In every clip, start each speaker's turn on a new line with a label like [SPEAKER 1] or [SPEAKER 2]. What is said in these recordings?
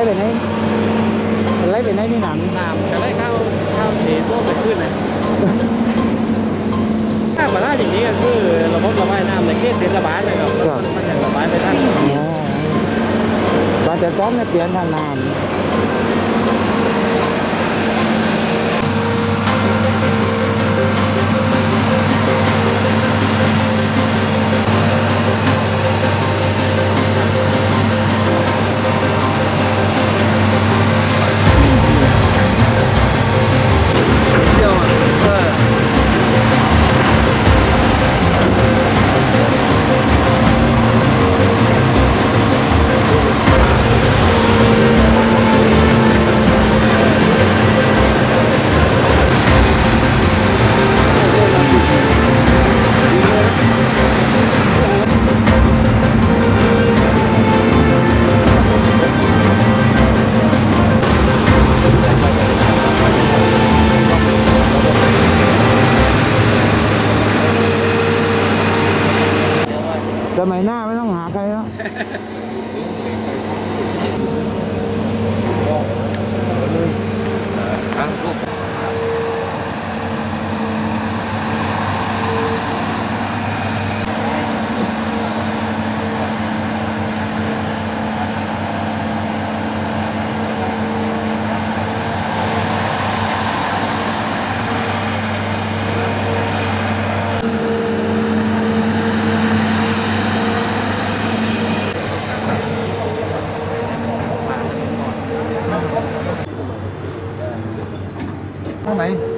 [SPEAKER 1] นี่มันไล่ไปไหนมันไล่ไปไหนนี่หนาม
[SPEAKER 2] น้ำจะได้เข้าเข้าเทตัวไปขึ้นนะถ้ามาได้อย่างนี้ก็คือระบบระบายน้ำในเขตเทศบาลนะครับมันจะระบายไปทั้ง
[SPEAKER 1] อ๋อการจะซ้อมเนี่ยเปลี่ยนทางน้ำ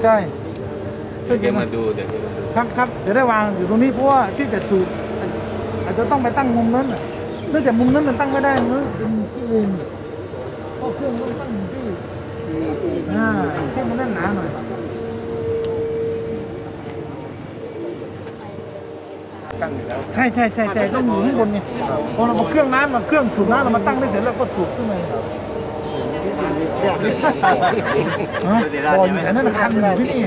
[SPEAKER 1] ใช่
[SPEAKER 2] เดี๋ยวมาดูเดี๋ยว
[SPEAKER 3] ครับครับจะได้วางอยู่ตรงนี้เพราะว่าที่จะสูบอาจจะต้องไปตั้งมุมนั้นน่ะเนื่องจากมุมนั้นมันตั้งไม่ได้เนอะเป็นที่อื่นเพราะเครื่องมันตั้งอยู่ที่อ่าที่มันแน่นหนาหน่อยใช่ใช่ใช่ใช่ต้องอยู่ข้างบนไงพอเราเอาเครื่องน้ำมาเครื่องสูบน้ำเรามาตั้งได้เสร็จแล้วก็สูบขึ้นมา ฮะพออยู่แต่นั่นคันอยู่ที่นี่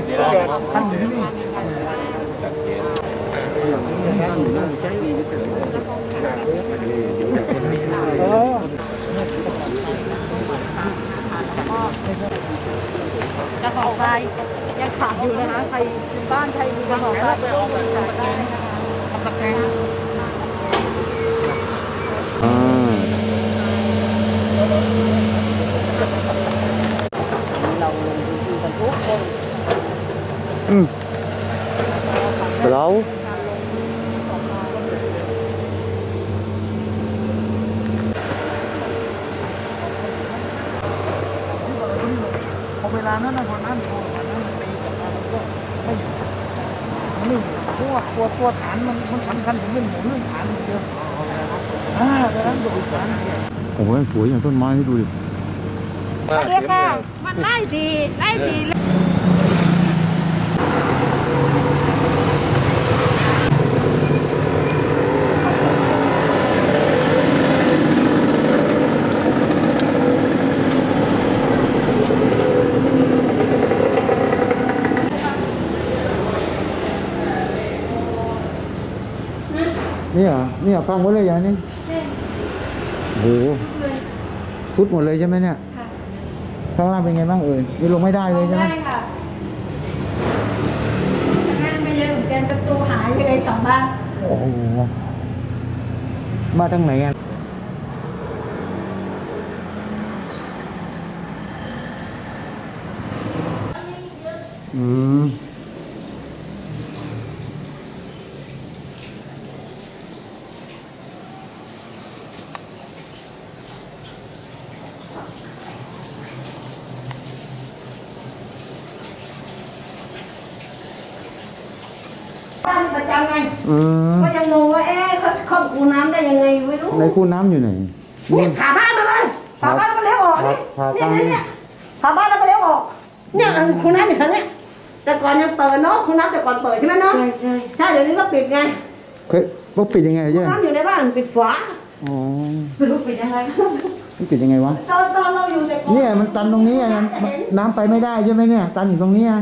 [SPEAKER 3] คันอยู่ที่นี่
[SPEAKER 4] กระสอบทรายยังขาดอยู่นะคะใครบ้านใครมีกระสอบทรายก็ต้องบริจาคได้นะคะกับตะแกรง
[SPEAKER 1] อ่า
[SPEAKER 4] เราลงพื้นที่กันทุกคน
[SPEAKER 1] อืมเรา
[SPEAKER 3] พอเวลานั้นนะพอน้ำพอพอน้ำมันตีกลับมามันก็ไม่อยู่มันไม่อยู่เพราะว่าตัวตัวฐานมันมันสำคัญถึงเรื่องหมุนเรื่องฐานอย่างเดียวอ่าดังนั้นตัวฐาน
[SPEAKER 1] โอ้โหสวยอย่างต้นไม้นี่ดูดิ
[SPEAKER 4] เรียกค่ะ มันไล่ดีไล่ดี
[SPEAKER 1] นี่เหรอนี่เหรอฟังหมดเลยอย่างนี้โอ้โหสุดหมดเลยใช่ไหมเนี่ย ข้างล่างเป็นไงบ้างเอ่ยนี่ลงไม่ได้เลยใช่ไหม
[SPEAKER 4] ได้ค่ะงานไม่เยอะเหมือนกันประตูหายไปเลยสองบ้าน
[SPEAKER 1] โอ้โหมาทางไหนอะอืม
[SPEAKER 4] บ้านประจำไง
[SPEAKER 1] อืม
[SPEAKER 4] ก็ยังงงว่าเอ๊ะเขาเข้าคูน้ำได้ยังไงไม่รู้
[SPEAKER 1] ในคูน้ำอยู่ไหน
[SPEAKER 4] เนี่ยผ่าบ้านมาเลยผ่าบ้านแล้วก็เลี้ยวออกนี่
[SPEAKER 1] ผ่า
[SPEAKER 4] เนี่ย
[SPEAKER 1] ผ่า
[SPEAKER 4] เนี่ยเนี่ยผ่าบ้านแล้วก็เลี้ยวออก เนี่ยอันคูน้ำอยู่ทางเนี้ยแต่ก่อนยังเปิดเนาะคูน้ำแต่ก่อนเปิดใช่ไหมเนาะ
[SPEAKER 5] ใช่ใช่
[SPEAKER 4] ใช่เดี๋ยวนี้ก็ปิดไง
[SPEAKER 1] เคยว่าปิดยังไง
[SPEAKER 4] คู
[SPEAKER 1] ใช่ไหม
[SPEAKER 4] น้ำอยู่ในบ้านปิดฝา
[SPEAKER 1] อ๋อ
[SPEAKER 4] ไม่รู้ปิดยังไง
[SPEAKER 1] นี่ติดยังไงวะ
[SPEAKER 4] ตอนตอนเราอยู่ในกรม
[SPEAKER 1] เนี่ยมันตันตรงนี้อะน้ำน้ำไปไม่ได้ใช่ไหมเนี่ย ตันอยู่ตรงเนี้ย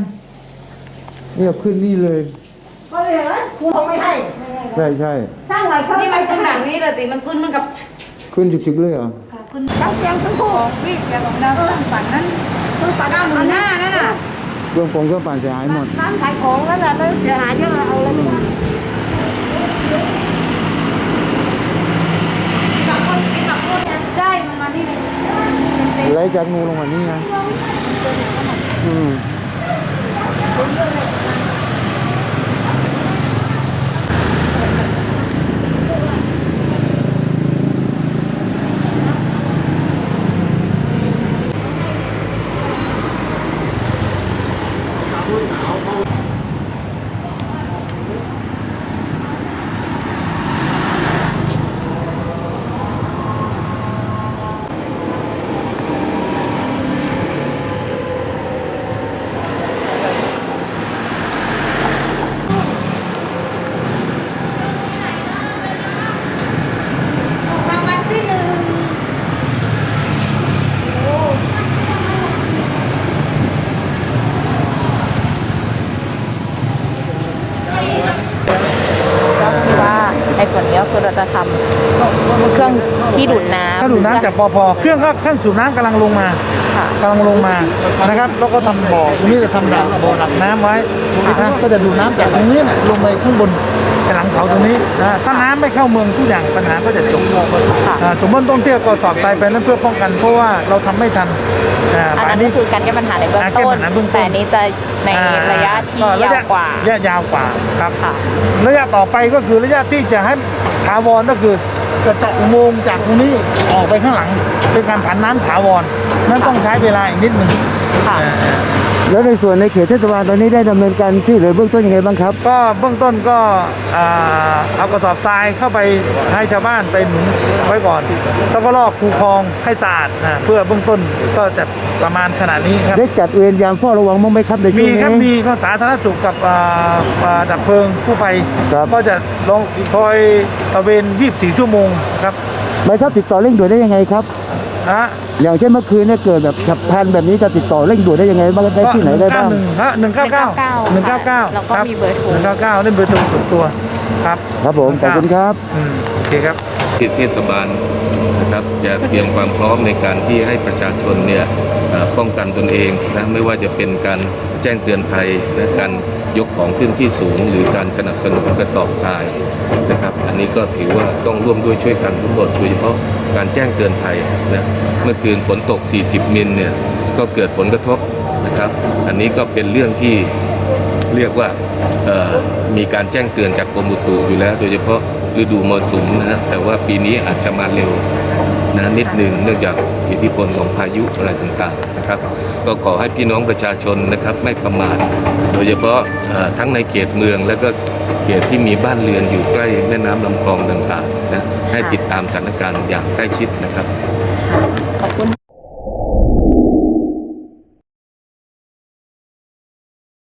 [SPEAKER 1] เนี่ยขึ้นนี่เลย
[SPEAKER 4] ก็เลยว่า คุณเขาไม่ให้
[SPEAKER 1] ใช่ใช่
[SPEAKER 4] สร้างอะไรเขา
[SPEAKER 5] นี่
[SPEAKER 4] ไม่
[SPEAKER 5] มันขึ้นหนังนี้เลยติมันขึ้นมันกับ
[SPEAKER 1] ขึ้นจุกๆเลยเหรอ
[SPEAKER 5] ขึ้นตั้งเสียงทั้งคู่วิ่งอย่างของดาวก็ตั้งฝันนั้นคือฝันด้านหน้านั่นน่ะ
[SPEAKER 1] เครื่องปงเครื่องปั่นเสียหายหมด
[SPEAKER 5] ร้านขายของนั่นน่ะแล้วเสียหายเยอะเอาเลยกับคนกินกับคนใช่มันมาที่นี่
[SPEAKER 1] ไหลจากงูลงมานี่ไงอืม
[SPEAKER 5] รางวัลที่หนึ่ง
[SPEAKER 4] ก็คือว่าในส่วนนี้ก็คือ เราจะทำเครื่องที่ดูดน้ำ
[SPEAKER 3] ถ้าดูดน้ำจากปอพเครื่องก็เครื่องสูบน้ำกำลังลงมา
[SPEAKER 4] ค่ะ
[SPEAKER 3] กำลังลงมานะครับ แล้วก็ทำบ่อตรงนี้จะทำดักบ่อดักน้ำไว้นะก็จะดูดน้ำจากตรงนี้นะลงไปข้างบน ไปหลังเขาตรงนี้นะถ้าน้ำไม่เข้าเมืองทุกอย่างปัญหาก็จะจบอ่าสมมติต้นเตี้ยก็สอบทรายไปนั้นเพื่อป้องกันเพราะว่าเราทำไม่ทันอ่า
[SPEAKER 4] อัน
[SPEAKER 3] อั
[SPEAKER 4] นั้นน
[SPEAKER 3] นี้
[SPEAKER 4] ก็คือการแก้ปัญหาในเบื้อง
[SPEAKER 3] อ่าแก้
[SPEAKER 4] ต้
[SPEAKER 3] ปั
[SPEAKER 4] น
[SPEAKER 3] ญหาเบื้องต้น
[SPEAKER 4] แต่อันนี้จะในระยะที่
[SPEAKER 3] ก็
[SPEAKER 4] ยาวกว่า
[SPEAKER 3] ระยะยาวกว่าครับ
[SPEAKER 4] ค่ะ
[SPEAKER 3] ระยะต่อไปก็คือระยะที่จะให้ถาวรก็คือจะเจาะอุโมงค์จากตรงนี้ออกไปข้างหลัง เป็นการผันน้ำถาวรนั่นต้องใช้เวลาอีกนิดหนึ่ง
[SPEAKER 4] ค่ะ
[SPEAKER 1] แล้วในส่วนในเขตเทศบาลตอนนี้ได้ดำเนินการช่วยเหลือเบื้องต้นยังไงบ้างครับ
[SPEAKER 3] ก็เบื้องต้นก็อ่าเอากระสอบทรายเข้าไปให้ชาวบ้านไปหนุนไว้ก่อน แล้วก็ลอกคูคลองให้สะอาดนะเพื่อเบื้องต้นก็จะประมาณขนาดนี้ครับ
[SPEAKER 1] ได้จัดเวรยามเฝ้าระวังบ้างไหมครับในช่
[SPEAKER 3] มี
[SPEAKER 1] วงนี้
[SPEAKER 3] ครับมีก็สาธารณสุขกับอ่าอ่าดับเพลิงผู้ภัย
[SPEAKER 1] ครับ
[SPEAKER 3] ก็จะลองคอยตระเวน 24 ชั่วโมงครับ
[SPEAKER 1] ไม่ทราบติดต่อเร่งด่วนได้ยังไงครับ
[SPEAKER 3] นะ
[SPEAKER 1] อย่างเช่นเมื่อคืนเนี่ยเกิดแบบฉับพลันแบบนี้จะติดต่อเร่งด่วนได้ยังไงบ้างได้ที่ไหนได้บ้าง
[SPEAKER 3] หนึ่งเก้าเก้าหนึ่งเก้าเก้า
[SPEAKER 4] แล้วก็มีเบอร์โทร
[SPEAKER 3] หนึ่งเก้าเก้าเล่นเบอร์โทรส่วนตัวครับ
[SPEAKER 1] ครับผมขอบคุณครับ
[SPEAKER 3] อืมโอเคครับ
[SPEAKER 6] เทศบาลนะครับจะเตรียมความพร้อมในการที่ให้ประชาชนเนี่ยเอ่อป้องกันตนเองนะไม่ว่าจะเป็นการแจ้งเตือนภัยนะการ ยกของขึ้นที่สูง หรือการสนับสนุนกระสอบทรายนะครับ อันนี้ก็ถือว่าต้องร่วมด้วยช่วยกันทุกคนโดยเฉพาะการแจ้งเตือนภัยนะเมื่อคืนฝนตก 40 มิลเนี่ยก็เกิดผลกระทบนะครับ อันนี้ก็เป็นเรื่องที่เรียกว่ามีการแจ้งเตือนจากกรมอุตุอยู่แล้ว โดยเฉพาะฤดูมรสุมนะแต่ว่าปีนี้อาจจะมาเร็ว นะนิดหนึ่งเนื่องจากอิทธิพลของพายุอะไรต่างๆนะครับ ก็ขอให้พี่น้องประชาชนนะครับไม่ประมาทโดยเฉพาะทั้งในเขตเมืองและก็เขตที่มีบ้านเรือนอยู่ใกล้แม่น้ำลำคลองต่างๆนะให้ติดตามสถานการณ์อย่างใกล้ชิดนะครับ